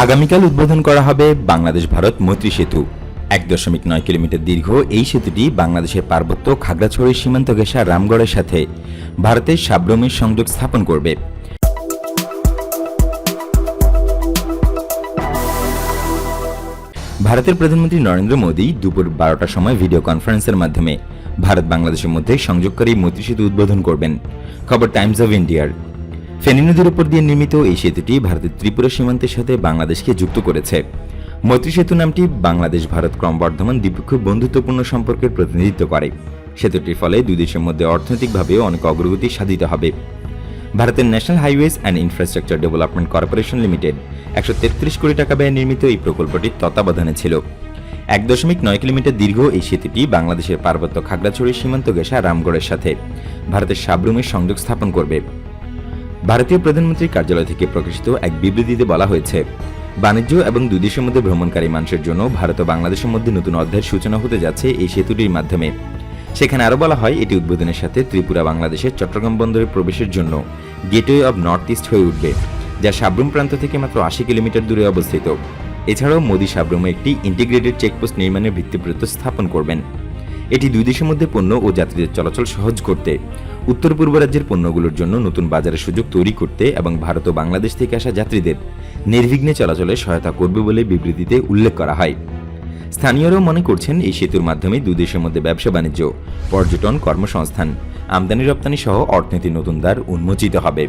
আগামীকাল উদ্বোধন করা হবে বাংলাদেশ ভারত মৈত্রী সেতু। এক দশমিক নয় কিলোমিটার দীর্ঘ এই সেতুটি বাংলাদেশের পার্বত্য খাগড়াছড়ি সীমান্ত ঘেঁষা রামগড়ের সাথে ভারতের সাব্রমের সংযোগ স্থাপন করবে। ভারতের প্রধানমন্ত্রী নরেন্দ্র মোদী দুপুর বারোটার সময় ভিডিও কনফারেন্সের মাধ্যমে ভারত বাংলাদেশের মধ্যে সংযোগকারী মৈত্রী সেতু উদ্বোধন করবেন। খবর টাইমস অব ইন্ডিয়ার। ফেনী নদীর উপর দিয়ে নির্মিত এই সেতুটি ভারতের ত্রিপুরা সীমান্তের সাথে বাংলাদেশকে যুক্ত করেছে। মৈত্রী সেতু নামটি বাংলাদেশ ভারত ক্রমবর্ধমান দ্বিপক্ষীয় বন্ধুত্বপূর্ণ সম্পর্কের প্রতিনিধিত্ব করে। সেতুটির ফলে দুই দেশের মধ্যে অর্থনৈতিকভাবেও অনেক অগ্রগতি সাধিত হবে। ভারতের national highways and infrastructure development corporation limited একশো তেত্রিশ কোটি টাকা ব্যয়ে নির্মিত এই প্রকল্পটির তত্ত্বাবধানে ছিল। এক দশমিক নয় কিলোমিটার দীর্ঘ এই সেতুটি বাংলাদেশের পার্বত্য খাগড়াছড়ি সীমান্ত গেসা রামগড়ের সাথে ভারতের সাবরুমের সংযোগ স্থাপন করবে। ভারতীয় প্রধানমন্ত্রীর কার্যালয় থেকে প্রকাশিত এক বিবৃতিতে বলা হয়েছে, বাণিজ্য এবং দুই দেশের মধ্যে ভ্রমণকারী মানুষের জন্য ভারত ও বাংলাদেশের মধ্যে নতুন অধ্যায়ের সূচনা হতে যাচ্ছে এই সেতুটির মাধ্যমে। সেখানে আরও বলা হয়, এটি উদ্বোধনের সাথে ত্রিপুরা বাংলাদেশের চট্টগ্রাম বন্দরে প্রবেশের জন্য গেটওয়ে অব নর্থ ইস্ট হয়ে উঠবে, যা সাবরুম প্রান্ত থেকে মাত্র আশি কিলোমিটার দূরে অবস্থিত। এছাড়াও মোদি সাবরুমে একটি ইন্টিগ্রেটেড চেকপোস্ট নির্মাণের ভিত্তিপ্রস্তর স্থাপন করবেন। এটি দুই দেশের মধ্যে পণ্য ও যাত্রীদের চলাচল সহজ করতে, উত্তর পূর্ব রাজ্যের পণ্যগুলোর জন্য নতুন বাজারের সুযোগ তৈরি করতে এবং ভারত ও বাংলাদেশ থেকে আসা যাত্রীদের নির্বিঘ্নে চলাচলে সহায়তা করবে বলে বিবৃতিতে উল্লেখ করা হয়। স্থানীয়রাও মনে করছেন, এই সেতুর মাধ্যমে দুই দেশের মধ্যে ব্যবসা বাণিজ্য, পর্যটন কর্মসংস্থান, আমদানি রপ্তানি সহ অর্থনীতির নতুন দ্বার উন্মোচিত হবে।